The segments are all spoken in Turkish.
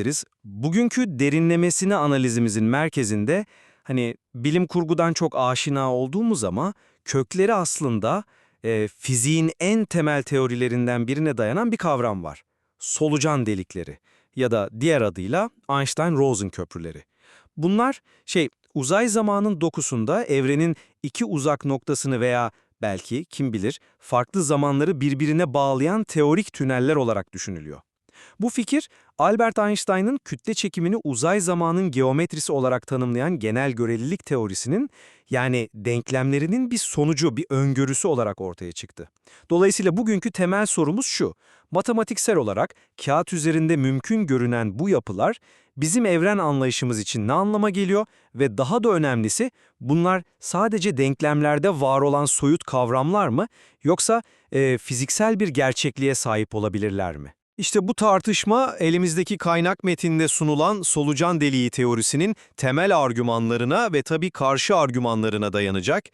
ederiz. Bugünkü derinlemesine analizimizin merkezinde hani bilim kurgudan çok aşina olduğumuz ama kökleri aslında e, fiziğin en temel teorilerinden birine dayanan bir kavram var. Solucan delikleri ya da diğer adıyla Einstein-Rosen köprüleri. Bunlar şey uzay zamanın dokusunda evrenin iki uzak noktasını veya belki kim bilir farklı zamanları birbirine bağlayan teorik tüneller olarak düşünülüyor. Bu fikir, Albert Einstein'ın kütle çekimini uzay zamanın geometrisi olarak tanımlayan genel görelilik teorisinin, yani denklemlerinin bir sonucu, bir öngörüsü olarak ortaya çıktı. Dolayısıyla bugünkü temel sorumuz şu, matematiksel olarak kağıt üzerinde mümkün görünen bu yapılar, bizim evren anlayışımız için ne anlama geliyor ve daha da önemlisi, bunlar sadece denklemlerde var olan soyut kavramlar mı, yoksa e, fiziksel bir gerçekliğe sahip olabilirler mi? İşte bu tartışma elimizdeki kaynak metinde sunulan solucan deliği teorisinin temel argümanlarına ve tabii karşı argümanlarına dayanacak.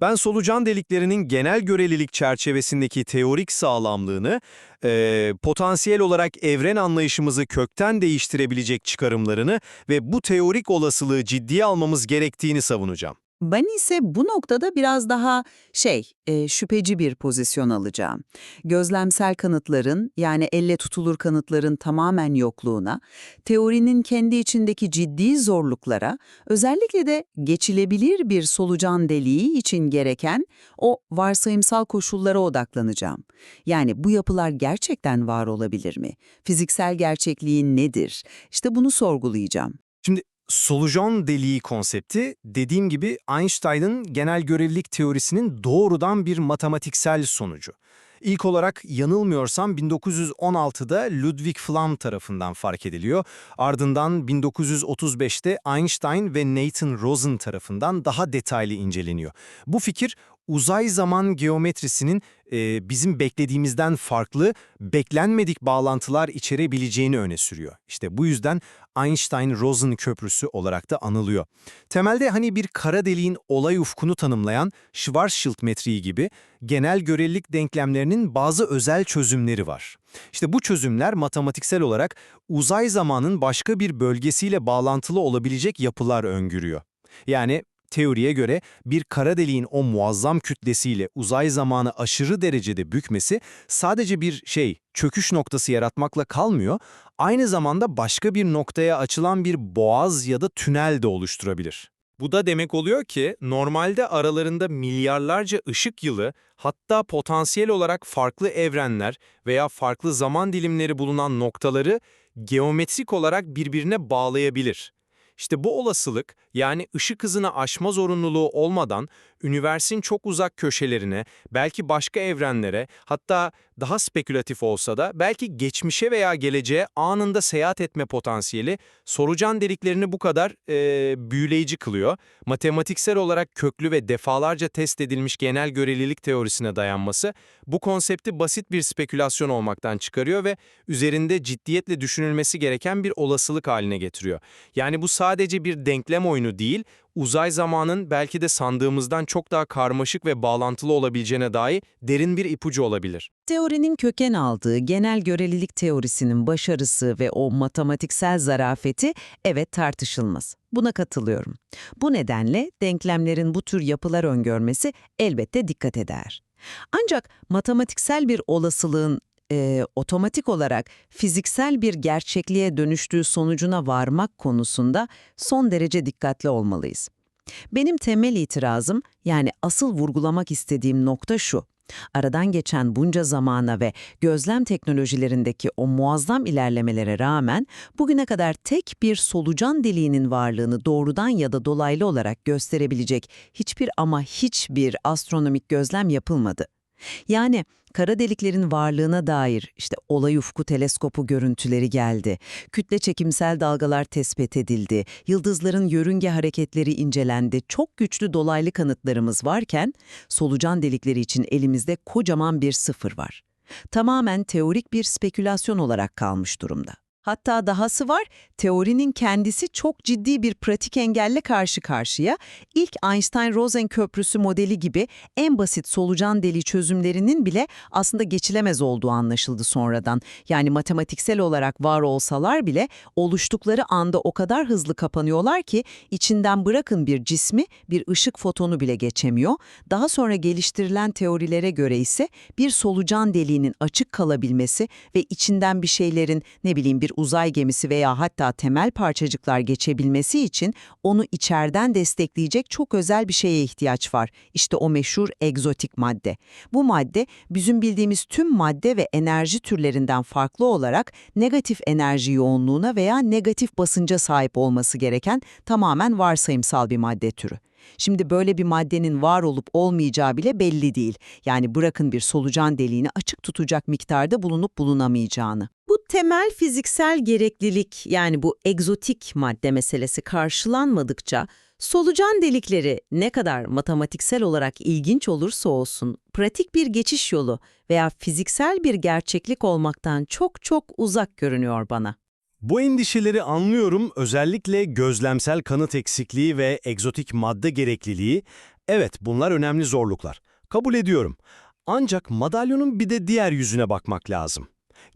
Ben solucan deliklerinin genel görelilik çerçevesindeki teorik sağlamlığını, e, potansiyel olarak evren anlayışımızı kökten değiştirebilecek çıkarımlarını ve bu teorik olasılığı ciddiye almamız gerektiğini savunacağım. Ben ise bu noktada biraz daha şey, e, şüpheci bir pozisyon alacağım. Gözlemsel kanıtların yani elle tutulur kanıtların tamamen yokluğuna, teorinin kendi içindeki ciddi zorluklara, özellikle de geçilebilir bir solucan deliği için gereken o varsayımsal koşullara odaklanacağım. Yani bu yapılar gerçekten var olabilir mi? Fiziksel gerçekliği nedir? İşte bunu sorgulayacağım. Şimdi solucan deliği konsepti dediğim gibi Einstein'ın genel görelilik teorisinin doğrudan bir matematiksel sonucu. İlk olarak yanılmıyorsam 1916'da Ludwig Flamm tarafından fark ediliyor. Ardından 1935'te Einstein ve Nathan Rosen tarafından daha detaylı inceleniyor. Bu fikir uzay zaman geometrisinin e, bizim beklediğimizden farklı, beklenmedik bağlantılar içerebileceğini öne sürüyor. İşte bu yüzden Einstein-Rosen köprüsü olarak da anılıyor. Temelde hani bir kara deliğin olay ufkunu tanımlayan Schwarzschild metriği gibi genel görelilik denklemlerinin bazı özel çözümleri var. İşte bu çözümler matematiksel olarak uzay zamanın başka bir bölgesiyle bağlantılı olabilecek yapılar öngörüyor. Yani Teoriye göre bir kara deliğin o muazzam kütlesiyle uzay zamanı aşırı derecede bükmesi sadece bir şey, çöküş noktası yaratmakla kalmıyor, aynı zamanda başka bir noktaya açılan bir boğaz ya da tünel de oluşturabilir. Bu da demek oluyor ki normalde aralarında milyarlarca ışık yılı hatta potansiyel olarak farklı evrenler veya farklı zaman dilimleri bulunan noktaları geometrik olarak birbirine bağlayabilir. İşte bu olasılık yani ışık hızını aşma zorunluluğu olmadan üniversin çok uzak köşelerine, belki başka evrenlere, hatta daha spekülatif olsa da belki geçmişe veya geleceğe anında seyahat etme potansiyeli sorucan deliklerini bu kadar e, büyüleyici kılıyor. Matematiksel olarak köklü ve defalarca test edilmiş genel görelilik teorisine dayanması bu konsepti basit bir spekülasyon olmaktan çıkarıyor ve üzerinde ciddiyetle düşünülmesi gereken bir olasılık haline getiriyor. Yani bu sadece bir denklem oyunu değil, uzay zamanın belki de sandığımızdan çok daha karmaşık ve bağlantılı olabileceğine dair derin bir ipucu olabilir. Teorinin köken aldığı genel görelilik teorisinin başarısı ve o matematiksel zarafeti evet tartışılmaz. Buna katılıyorum. Bu nedenle denklemlerin bu tür yapılar öngörmesi elbette dikkat eder. Ancak matematiksel bir olasılığın e, otomatik olarak fiziksel bir gerçekliğe dönüştüğü sonucuna varmak konusunda son derece dikkatli olmalıyız. Benim temel itirazım, yani asıl vurgulamak istediğim nokta şu. Aradan geçen bunca zamana ve gözlem teknolojilerindeki o muazzam ilerlemelere rağmen bugüne kadar tek bir solucan deliğinin varlığını doğrudan ya da dolaylı olarak gösterebilecek hiçbir ama hiçbir astronomik gözlem yapılmadı. Yani kara deliklerin varlığına dair işte olay ufku teleskopu görüntüleri geldi, kütle çekimsel dalgalar tespit edildi, yıldızların yörünge hareketleri incelendi, çok güçlü dolaylı kanıtlarımız varken solucan delikleri için elimizde kocaman bir sıfır var. Tamamen teorik bir spekülasyon olarak kalmış durumda. Hatta dahası var, teorinin kendisi çok ciddi bir pratik engelle karşı karşıya. İlk Einstein-Rosen köprüsü modeli gibi en basit solucan deliği çözümlerinin bile aslında geçilemez olduğu anlaşıldı sonradan. Yani matematiksel olarak var olsalar bile oluştukları anda o kadar hızlı kapanıyorlar ki içinden bırakın bir cismi bir ışık fotonu bile geçemiyor. Daha sonra geliştirilen teorilere göre ise bir solucan deliğinin açık kalabilmesi ve içinden bir şeylerin ne bileyim bir uzay gemisi veya hatta temel parçacıklar geçebilmesi için onu içeriden destekleyecek çok özel bir şeye ihtiyaç var. İşte o meşhur egzotik madde. Bu madde bizim bildiğimiz tüm madde ve enerji türlerinden farklı olarak negatif enerji yoğunluğuna veya negatif basınca sahip olması gereken tamamen varsayımsal bir madde türü. Şimdi böyle bir maddenin var olup olmayacağı bile belli değil. Yani bırakın bir solucan deliğini açık tutacak miktarda bulunup bulunamayacağını. Temel fiziksel gereklilik yani bu egzotik madde meselesi karşılanmadıkça solucan delikleri ne kadar matematiksel olarak ilginç olursa olsun pratik bir geçiş yolu veya fiziksel bir gerçeklik olmaktan çok çok uzak görünüyor bana. Bu endişeleri anlıyorum. Özellikle gözlemsel kanıt eksikliği ve egzotik madde gerekliliği. Evet bunlar önemli zorluklar. Kabul ediyorum. Ancak madalyonun bir de diğer yüzüne bakmak lazım.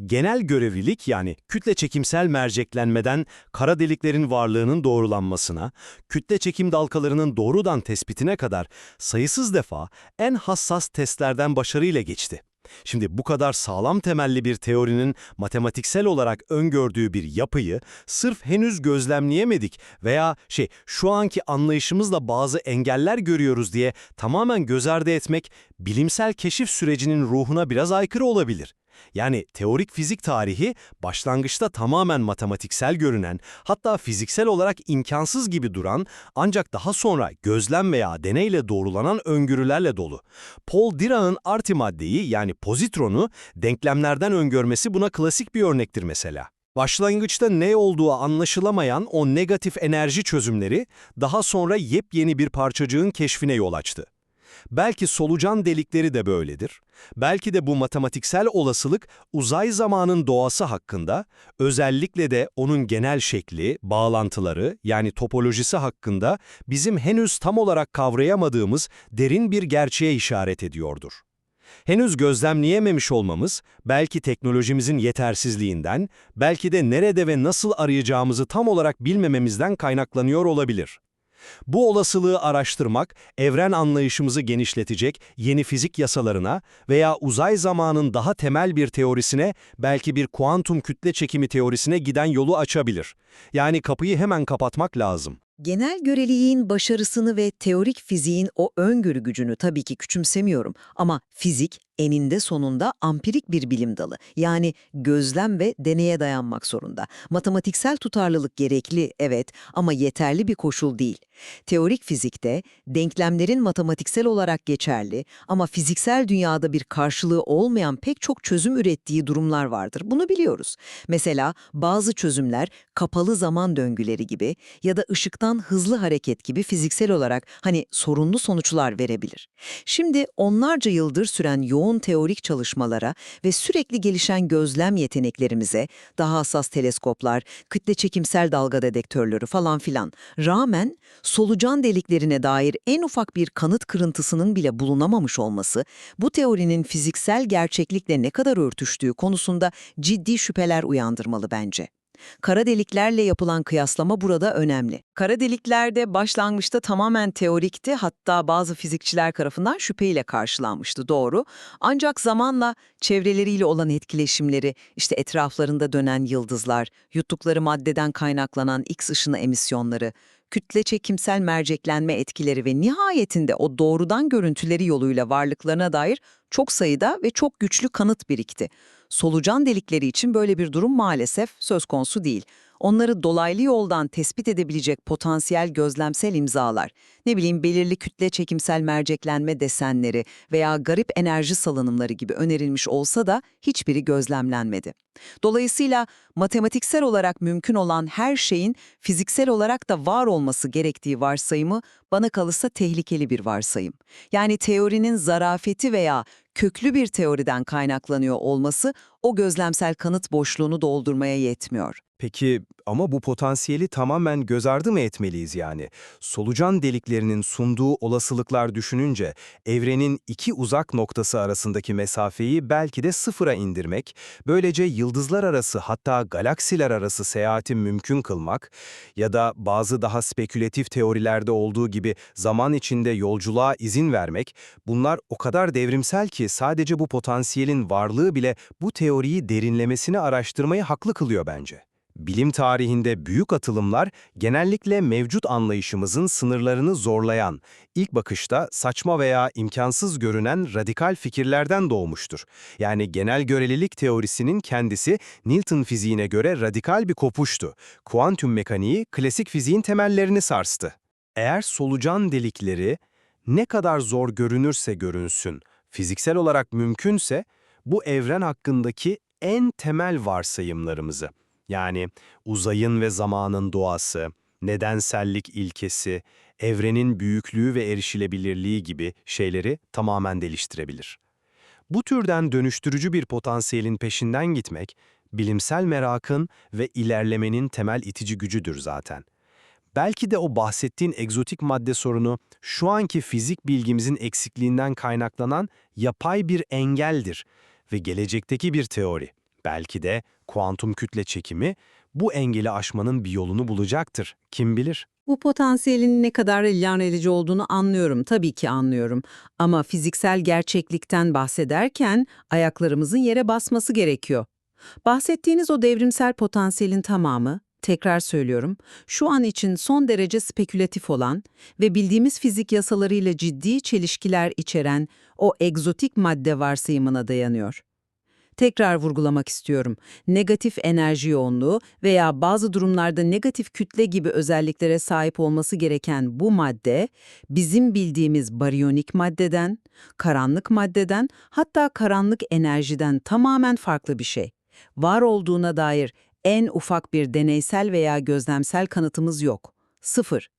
Genel görevlilik yani kütle çekimsel merceklenmeden kara deliklerin varlığının doğrulanmasına, kütle çekim dalgalarının doğrudan tespitine kadar sayısız defa en hassas testlerden başarıyla geçti. Şimdi bu kadar sağlam temelli bir teorinin matematiksel olarak öngördüğü bir yapıyı sırf henüz gözlemleyemedik veya şey şu anki anlayışımızla bazı engeller görüyoruz diye tamamen göz ardı etmek bilimsel keşif sürecinin ruhuna biraz aykırı olabilir. Yani teorik fizik tarihi başlangıçta tamamen matematiksel görünen, hatta fiziksel olarak imkansız gibi duran ancak daha sonra gözlem veya deneyle doğrulanan öngörülerle dolu. Paul Dirac'ın artimaddeyi yani pozitronu denklemlerden öngörmesi buna klasik bir örnektir mesela. Başlangıçta ne olduğu anlaşılamayan o negatif enerji çözümleri daha sonra yepyeni bir parçacığın keşfine yol açtı. Belki solucan delikleri de böyledir. Belki de bu matematiksel olasılık uzay zamanın doğası hakkında, özellikle de onun genel şekli, bağlantıları yani topolojisi hakkında bizim henüz tam olarak kavrayamadığımız derin bir gerçeğe işaret ediyordur. Henüz gözlemleyememiş olmamız, belki teknolojimizin yetersizliğinden, belki de nerede ve nasıl arayacağımızı tam olarak bilmememizden kaynaklanıyor olabilir. Bu olasılığı araştırmak, evren anlayışımızı genişletecek yeni fizik yasalarına veya uzay zamanın daha temel bir teorisine, belki bir kuantum kütle çekimi teorisine giden yolu açabilir. Yani kapıyı hemen kapatmak lazım. Genel göreliğin başarısını ve teorik fiziğin o öngörü gücünü tabii ki küçümsemiyorum ama fizik eninde sonunda ampirik bir bilim dalı. Yani gözlem ve deneye dayanmak zorunda. Matematiksel tutarlılık gerekli evet ama yeterli bir koşul değil. Teorik fizikte denklemlerin matematiksel olarak geçerli ama fiziksel dünyada bir karşılığı olmayan pek çok çözüm ürettiği durumlar vardır. Bunu biliyoruz. Mesela bazı çözümler kapalı zaman döngüleri gibi ya da ışıktan hızlı hareket gibi fiziksel olarak hani sorunlu sonuçlar verebilir. Şimdi onlarca yıldır süren yoğun teorik çalışmalara ve sürekli gelişen gözlem yeteneklerimize, daha hassas teleskoplar, kütle çekimsel dalga dedektörleri falan filan rağmen solucan deliklerine dair en ufak bir kanıt kırıntısının bile bulunamamış olması, bu teorinin fiziksel gerçeklikle ne kadar örtüştüğü konusunda ciddi şüpheler uyandırmalı bence. Kara deliklerle yapılan kıyaslama burada önemli. Kara deliklerde başlangıçta tamamen teorikti hatta bazı fizikçiler tarafından şüpheyle karşılanmıştı doğru. Ancak zamanla çevreleriyle olan etkileşimleri, işte etraflarında dönen yıldızlar, yuttukları maddeden kaynaklanan X ışını emisyonları, kütle çekimsel merceklenme etkileri ve nihayetinde o doğrudan görüntüleri yoluyla varlıklarına dair çok sayıda ve çok güçlü kanıt birikti. Solucan delikleri için böyle bir durum maalesef söz konusu değil. Onları dolaylı yoldan tespit edebilecek potansiyel gözlemsel imzalar, ne bileyim belirli kütle çekimsel merceklenme desenleri veya garip enerji salınımları gibi önerilmiş olsa da hiçbiri gözlemlenmedi. Dolayısıyla matematiksel olarak mümkün olan her şeyin fiziksel olarak da var olması gerektiği varsayımı bana kalırsa tehlikeli bir varsayım. Yani teorinin zarafeti veya köklü bir teoriden kaynaklanıyor olması o gözlemsel kanıt boşluğunu doldurmaya yetmiyor. Peki ama bu potansiyeli tamamen göz ardı mı etmeliyiz yani? Solucan deliklerinin sunduğu olasılıklar düşününce evrenin iki uzak noktası arasındaki mesafeyi belki de sıfıra indirmek, böylece yıldızlar arası hatta galaksiler arası seyahati mümkün kılmak ya da bazı daha spekülatif teorilerde olduğu gibi zaman içinde yolculuğa izin vermek, bunlar o kadar devrimsel ki sadece bu potansiyelin varlığı bile bu teoriyi derinlemesine araştırmayı haklı kılıyor bence. Bilim tarihinde büyük atılımlar genellikle mevcut anlayışımızın sınırlarını zorlayan, ilk bakışta saçma veya imkansız görünen radikal fikirlerden doğmuştur. Yani genel görelilik teorisinin kendisi Newton fiziğine göre radikal bir kopuştu. Kuantum mekaniği klasik fiziğin temellerini sarstı. Eğer solucan delikleri ne kadar zor görünürse görünsün, fiziksel olarak mümkünse bu evren hakkındaki en temel varsayımlarımızı yani uzayın ve zamanın doğası, nedensellik ilkesi, evrenin büyüklüğü ve erişilebilirliği gibi şeyleri tamamen değiştirebilir. Bu türden dönüştürücü bir potansiyelin peşinden gitmek, bilimsel merakın ve ilerlemenin temel itici gücüdür zaten. Belki de o bahsettiğin egzotik madde sorunu şu anki fizik bilgimizin eksikliğinden kaynaklanan yapay bir engeldir ve gelecekteki bir teori. Belki de kuantum kütle çekimi bu engeli aşmanın bir yolunu bulacaktır. Kim bilir? Bu potansiyelin ne kadar ilham edici olduğunu anlıyorum, tabii ki anlıyorum. Ama fiziksel gerçeklikten bahsederken ayaklarımızın yere basması gerekiyor. Bahsettiğiniz o devrimsel potansiyelin tamamı, tekrar söylüyorum, şu an için son derece spekülatif olan ve bildiğimiz fizik yasalarıyla ciddi çelişkiler içeren o egzotik madde varsayımına dayanıyor. Tekrar vurgulamak istiyorum. Negatif enerji yoğunluğu veya bazı durumlarda negatif kütle gibi özelliklere sahip olması gereken bu madde, bizim bildiğimiz baryonik maddeden, karanlık maddeden, hatta karanlık enerjiden tamamen farklı bir şey. Var olduğuna dair en ufak bir deneysel veya gözlemsel kanıtımız yok. Sıfır.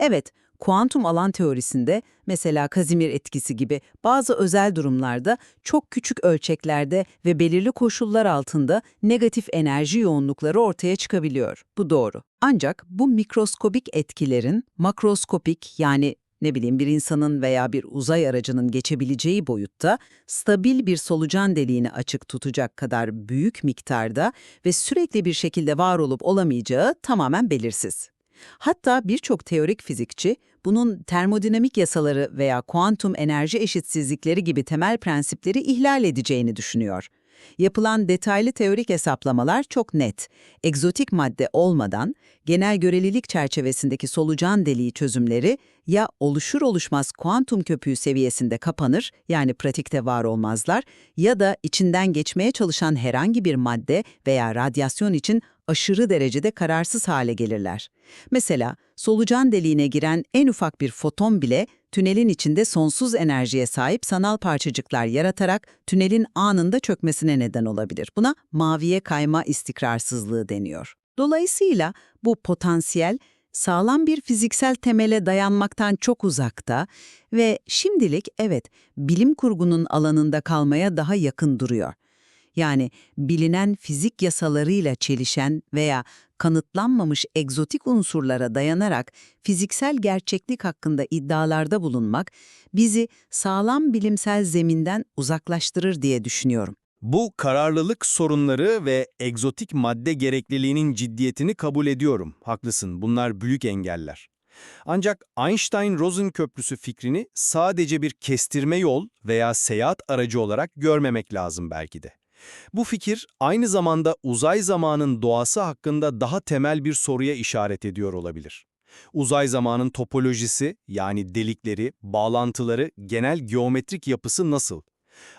Evet, kuantum alan teorisinde mesela Kazimir etkisi gibi bazı özel durumlarda çok küçük ölçeklerde ve belirli koşullar altında negatif enerji yoğunlukları ortaya çıkabiliyor. Bu doğru. Ancak bu mikroskobik etkilerin makroskopik yani ne bileyim bir insanın veya bir uzay aracının geçebileceği boyutta stabil bir solucan deliğini açık tutacak kadar büyük miktarda ve sürekli bir şekilde var olup olamayacağı tamamen belirsiz. Hatta birçok teorik fizikçi bunun termodinamik yasaları veya kuantum enerji eşitsizlikleri gibi temel prensipleri ihlal edeceğini düşünüyor. Yapılan detaylı teorik hesaplamalar çok net. Egzotik madde olmadan genel görelilik çerçevesindeki solucan deliği çözümleri ya oluşur oluşmaz kuantum köpüğü seviyesinde kapanır yani pratikte var olmazlar ya da içinden geçmeye çalışan herhangi bir madde veya radyasyon için aşırı derecede kararsız hale gelirler. Mesela solucan deliğine giren en ufak bir foton bile tünelin içinde sonsuz enerjiye sahip sanal parçacıklar yaratarak tünelin anında çökmesine neden olabilir. Buna maviye kayma istikrarsızlığı deniyor. Dolayısıyla bu potansiyel sağlam bir fiziksel temele dayanmaktan çok uzakta ve şimdilik evet bilim kurgunun alanında kalmaya daha yakın duruyor. Yani bilinen fizik yasalarıyla çelişen veya kanıtlanmamış egzotik unsurlara dayanarak fiziksel gerçeklik hakkında iddialarda bulunmak bizi sağlam bilimsel zeminden uzaklaştırır diye düşünüyorum. Bu kararlılık sorunları ve egzotik madde gerekliliğinin ciddiyetini kabul ediyorum. Haklısın, bunlar büyük engeller. Ancak Einstein-Rosen köprüsü fikrini sadece bir kestirme yol veya seyahat aracı olarak görmemek lazım belki de. Bu fikir aynı zamanda uzay zamanın doğası hakkında daha temel bir soruya işaret ediyor olabilir. Uzay zamanın topolojisi yani delikleri, bağlantıları, genel geometrik yapısı nasıl?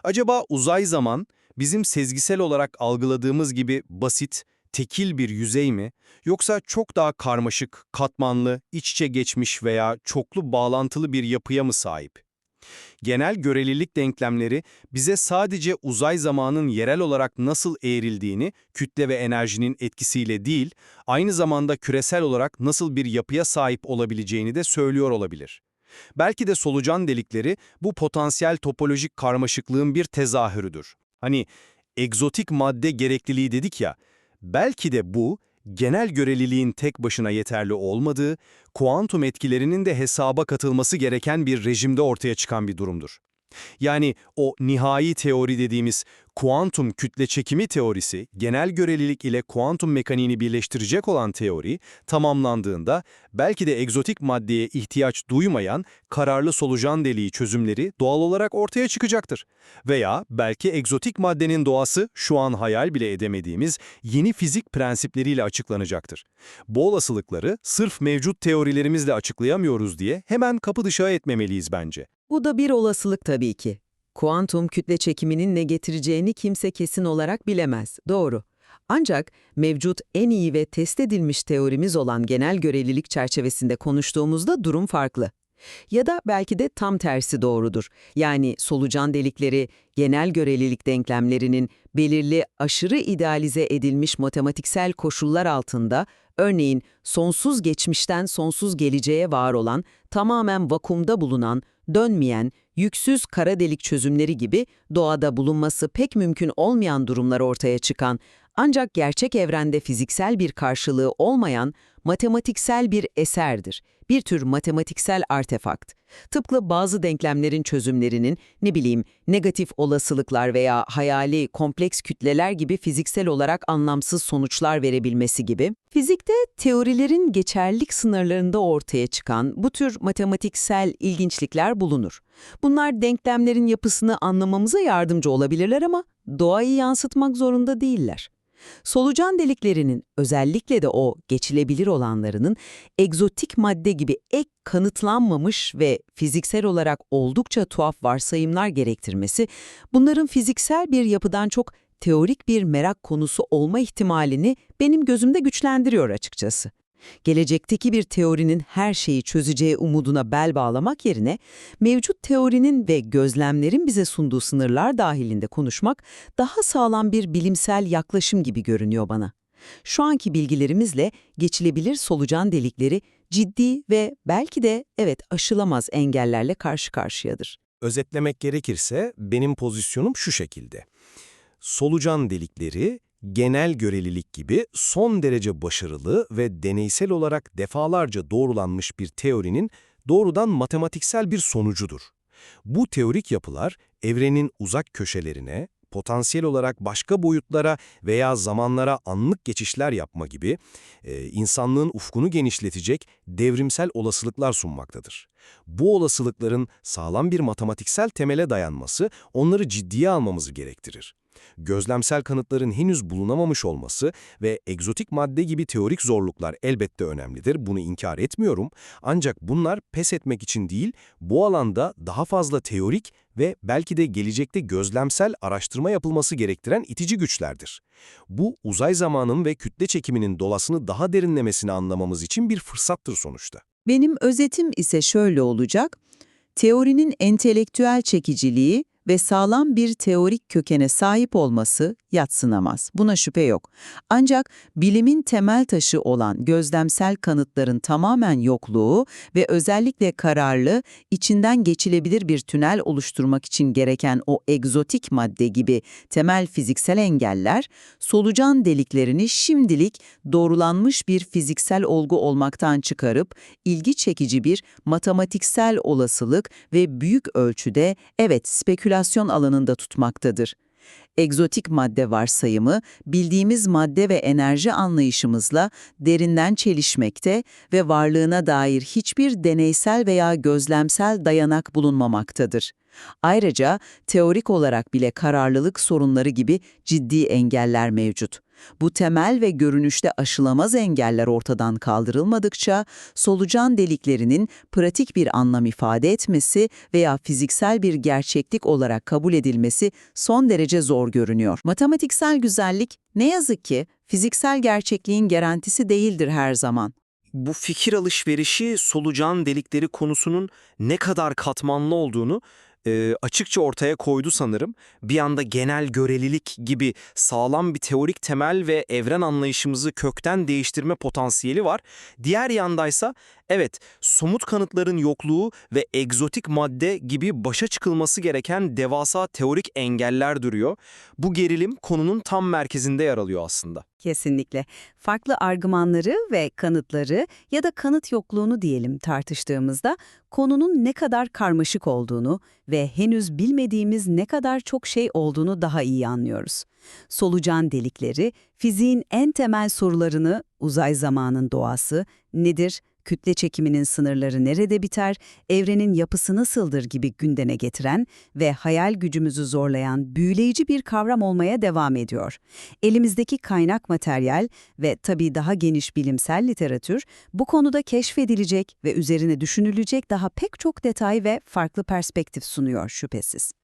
Acaba uzay zaman bizim sezgisel olarak algıladığımız gibi basit, tekil bir yüzey mi, yoksa çok daha karmaşık, katmanlı, iç içe geçmiş veya çoklu bağlantılı bir yapıya mı sahip? Genel görelilik denklemleri bize sadece uzay zamanın yerel olarak nasıl eğrildiğini, kütle ve enerjinin etkisiyle değil, aynı zamanda küresel olarak nasıl bir yapıya sahip olabileceğini de söylüyor olabilir. Belki de solucan delikleri bu potansiyel topolojik karmaşıklığın bir tezahürüdür. Hani egzotik madde gerekliliği dedik ya, belki de bu genel göreliliğin tek başına yeterli olmadığı, kuantum etkilerinin de hesaba katılması gereken bir rejimde ortaya çıkan bir durumdur. Yani o nihai teori dediğimiz kuantum kütle çekimi teorisi, genel görelilik ile kuantum mekaniğini birleştirecek olan teori, tamamlandığında belki de egzotik maddeye ihtiyaç duymayan kararlı solucan deliği çözümleri doğal olarak ortaya çıkacaktır. Veya belki egzotik maddenin doğası şu an hayal bile edemediğimiz yeni fizik prensipleriyle açıklanacaktır. Bu olasılıkları sırf mevcut teorilerimizle açıklayamıyoruz diye hemen kapı dışarı etmemeliyiz bence. Bu da bir olasılık tabii ki. Kuantum kütle çekiminin ne getireceğini kimse kesin olarak bilemez, doğru. Ancak mevcut en iyi ve test edilmiş teorimiz olan genel görelilik çerçevesinde konuştuğumuzda durum farklı. Ya da belki de tam tersi doğrudur. Yani solucan delikleri, genel görelilik denklemlerinin belirli aşırı idealize edilmiş matematiksel koşullar altında, örneğin sonsuz geçmişten sonsuz geleceğe var olan, tamamen vakumda bulunan, dönmeyen, yüksüz kara delik çözümleri gibi doğada bulunması pek mümkün olmayan durumlar ortaya çıkan, ancak gerçek evrende fiziksel bir karşılığı olmayan matematiksel bir eserdir. Bir tür matematiksel artefakt. Tıpkı bazı denklemlerin çözümlerinin ne bileyim negatif olasılıklar veya hayali kompleks kütleler gibi fiziksel olarak anlamsız sonuçlar verebilmesi gibi. Fizikte teorilerin geçerlilik sınırlarında ortaya çıkan bu tür matematiksel ilginçlikler bulunur. Bunlar denklemlerin yapısını anlamamıza yardımcı olabilirler ama doğayı yansıtmak zorunda değiller. Solucan deliklerinin özellikle de o geçilebilir olanlarının egzotik madde gibi ek kanıtlanmamış ve fiziksel olarak oldukça tuhaf varsayımlar gerektirmesi, bunların fiziksel bir yapıdan çok teorik bir merak konusu olma ihtimalini benim gözümde güçlendiriyor açıkçası. Gelecekteki bir teorinin her şeyi çözeceği umuduna bel bağlamak yerine, mevcut teorinin ve gözlemlerin bize sunduğu sınırlar dahilinde konuşmak daha sağlam bir bilimsel yaklaşım gibi görünüyor bana. Şu anki bilgilerimizle geçilebilir solucan delikleri ciddi ve belki de evet aşılamaz engellerle karşı karşıyadır. Özetlemek gerekirse benim pozisyonum şu şekilde. Solucan delikleri genel görelilik gibi son derece başarılı ve deneysel olarak defalarca doğrulanmış bir teorinin doğrudan matematiksel bir sonucudur. Bu teorik yapılar evrenin uzak köşelerine, potansiyel olarak başka boyutlara veya zamanlara anlık geçişler yapma gibi e, insanlığın ufkunu genişletecek devrimsel olasılıklar sunmaktadır. Bu olasılıkların sağlam bir matematiksel temele dayanması onları ciddiye almamızı gerektirir. Gözlemsel kanıtların henüz bulunamamış olması ve egzotik madde gibi teorik zorluklar elbette önemlidir, bunu inkar etmiyorum. Ancak bunlar pes etmek için değil, bu alanda daha fazla teorik ve belki de gelecekte gözlemsel araştırma yapılması gerektiren itici güçlerdir. Bu, uzay zamanın ve kütle çekiminin dolasını daha derinlemesine anlamamız için bir fırsattır sonuçta. Benim özetim ise şöyle olacak. Teorinin entelektüel çekiciliği ve sağlam bir teorik kökene sahip olması yatsınamaz. Buna şüphe yok. Ancak bilimin temel taşı olan gözlemsel kanıtların tamamen yokluğu ve özellikle kararlı, içinden geçilebilir bir tünel oluşturmak için gereken o egzotik madde gibi temel fiziksel engeller, solucan deliklerini şimdilik doğrulanmış bir fiziksel olgu olmaktan çıkarıp, ilgi çekici bir matematiksel olasılık ve büyük ölçüde, evet spekülasyon alanında tutmaktadır. Egzotik madde varsayımı, bildiğimiz madde ve enerji anlayışımızla derinden çelişmekte ve varlığına dair hiçbir deneysel veya gözlemsel dayanak bulunmamaktadır. Ayrıca teorik olarak bile kararlılık sorunları gibi ciddi engeller mevcut. Bu temel ve görünüşte aşılamaz engeller ortadan kaldırılmadıkça solucan deliklerinin pratik bir anlam ifade etmesi veya fiziksel bir gerçeklik olarak kabul edilmesi son derece zor görünüyor. Matematiksel güzellik ne yazık ki fiziksel gerçekliğin garantisi değildir her zaman. bu fikir alışverişi solucan delikleri konusunun ne kadar katmanlı olduğunu e, açıkça ortaya koydu sanırım. Bir anda genel görelilik gibi sağlam bir teorik temel ve evren anlayışımızı kökten değiştirme potansiyeli var. Diğer yandaysa Evet, somut kanıtların yokluğu ve egzotik madde gibi başa çıkılması gereken devasa teorik engeller duruyor. Bu gerilim konunun tam merkezinde yer alıyor aslında. Kesinlikle. Farklı argümanları ve kanıtları ya da kanıt yokluğunu diyelim tartıştığımızda konunun ne kadar karmaşık olduğunu ve henüz bilmediğimiz ne kadar çok şey olduğunu daha iyi anlıyoruz. Solucan delikleri, fiziğin en temel sorularını, uzay zamanın doğası, nedir, kütle çekiminin sınırları nerede biter, evrenin yapısı nasıldır gibi gündeme getiren ve hayal gücümüzü zorlayan büyüleyici bir kavram olmaya devam ediyor. Elimizdeki kaynak materyal ve tabii daha geniş bilimsel literatür bu konuda keşfedilecek ve üzerine düşünülecek daha pek çok detay ve farklı perspektif sunuyor şüphesiz.